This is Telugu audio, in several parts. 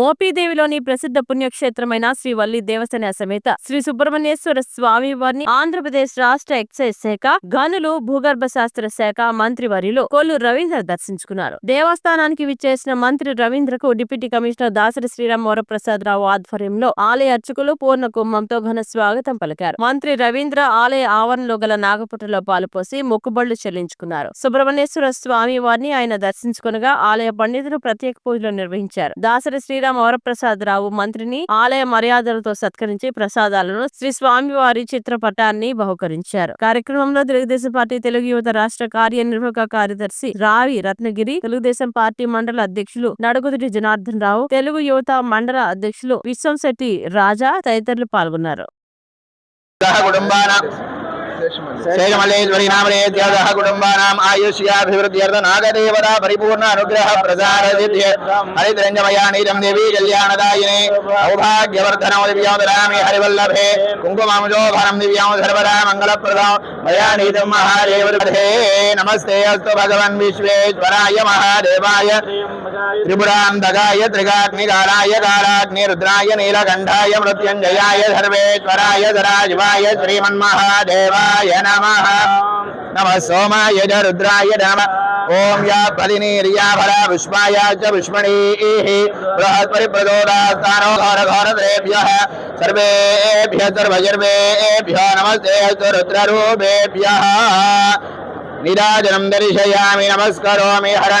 మోపీదేవిలోని ప్రసిద్ధ పుణ్యక్షేత్రమైన శ్రీ వల్లి దేవసేన సమేత శ్రీ సుబ్రహ్మణ్యేశ్వర స్వామి వారిని ఆంధ్రప్రదేశ్ రాష్ట్ర ఎక్సైజ్ శాఖ గనులు భూగర్భ శాస్త్ర శాఖ మంత్రి వారిలో కొల్లు రవీంద్ర దర్శించుకున్నారు. దేవస్థానానికి విచ్చేసిన మంత్రి రవీంద్రకు డిప్యూటీ కమిషనర్ దాసరి శ్రీరామ్ వరప్రసాద్ రావు ఆధ్వర్యంలో ఆలయ అర్చకులు పూర్ణ కుంభంతో ఘన స్వాగతం పలికారు. మంత్రి రవీంద్ర ఆలయ ఆవరణలో గల నాగపుటలో పాలుపోసి మొక్కుబళ్ళు చెల్లించుకున్నారు. సుబ్రహ్మణ్యేశ్వర స్వామి వారిని ఆయన దర్శించుకునగా ఆలయ పండితులు ప్రత్యేక పూజలు నిర్వహించారు. దాసరి శ్రీరామ్ వరప్రసాద్ రావు మంత్రిని ఆలయ మర్యాదలతో సత్కరించి ప్రసాదాలను శ్రీ స్వామివారి చిత్రపటాన్ని బహుకరించారు. కార్యక్రమంలో తెలుగుదేశం పార్టీ తెలుగు యువత రాష్ట్ర కార్యనిర్వాహక కార్యదర్శి రావి రత్నగిరి తెలుగుదేశం పార్టీ మండల అధ్యక్షులు నడుగుదిరి జనార్దన్ రావు తెలుగు యువత మండల అధ్యక్షులు విశ్వంశెట్టి రాజా తదితరులు పాల్గొన్నారు. సహ త్యాగ కుటుంబానాం ఆయుష్యాభివృద్ధ్యర్థ నాగదేవత పరిపూర్ణ అనుగ్రహ ప్రసార హరిద్రంజమయా నీరం దేవి కళ్యాణదాయినే సౌభాగ్యవర్ధనం దివ్యోదరామి హరివల్లభే కుంకుమాంజోభరం దివ్యాం సర్వదా మంగళప్రదం మయా నీతం మహాదేవే నమస్తే అస్తు భగవన్ విశ్వేశ్వరాయ మహాదేవాయ త్రిపురాంధకాయ త్రిగాగ్నికారాయ కారాగ్ని రుద్రాయ నీలకంఠాయ మృత్యుంజయాయ సర్వేశ్వరాయ సరాజివాయ శ్రీమన్మహాదేవాయ सोमाय नमः। नमः सोमाय च रुद्राय नमः। ओम या फलिनीर्या फला पुष्पाय च नमस्ते अस्तु रुद्ररूपेभ्यः निराजनं दर्शयामि, नमस्करोमि, हर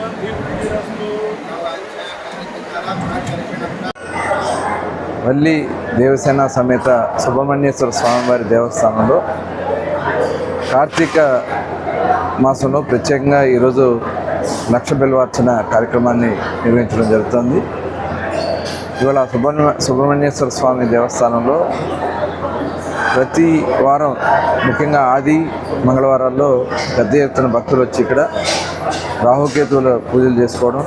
వల్లి దేవసేన సమేత సుబ్రహ్మణ్యేశ్వర స్వామివారి దేవస్థానంలో కార్తీక మాసంలో ప్రత్యేకంగా ఈరోజు లక్ష బిల్వార్చన కార్యక్రమాన్ని నిర్వహించడం జరుగుతుంది. ఇవాళ సుబ్రహ్మ సుబ్రహ్మణ్యేశ్వర స్వామి దేవస్థానంలో ప్రతి వారం ముఖ్యంగా ఆది మంగళవారాల్లో పెద్ద ఎత్తున భక్తులు వచ్చి ఇక్కడ రాహుకేతువుల పూజలు చేసుకోవడం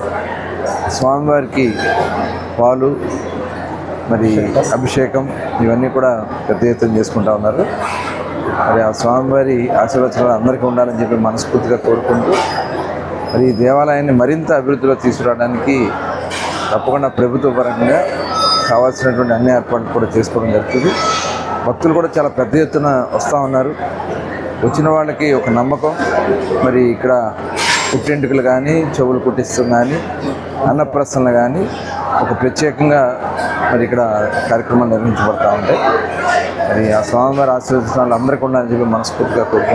స్వామివారికి పాలు మరి అభిషేకం ఇవన్నీ కూడా పెద్ద ఎత్తున చేసుకుంటా ఉన్నారు. మరి ఆ స్వామివారి ఆశీర్వచనాలు అందరికీ ఉండాలని చెప్పి మనస్ఫూర్తిగా కోరుకుంటూ మరి ఈ దేవాలయాన్ని మరింత అభివృద్ధిలో తీసుకురావడానికి తప్పకుండా ప్రభుత్వ పరంగా కావాల్సినటువంటి అన్ని ఏర్పాట్లు కూడా చేసుకోవడం జరుగుతుంది. భక్తులు కూడా చాలా పెద్ద ఎత్తున వస్తూ ఉన్నారు. వచ్చిన వాళ్ళకి ఒక నమ్మకం. మరి ఇక్కడ పుట్టింటికలు కానీ చెవులు కుట్టిస్తుంది కానీ అన్నప్రసన్నలు కానీ ఒక ప్రత్యేకంగా మరి ఇక్కడ కార్యక్రమాలు నిర్వహించబడతా ఉంటాయి. మరి ఆ స్వామివారి ఆశీర్వచనాలు అందరికీ ఉండాలని చెప్పి మనస్ఫూర్తిగా కోరుకుంటున్నాను.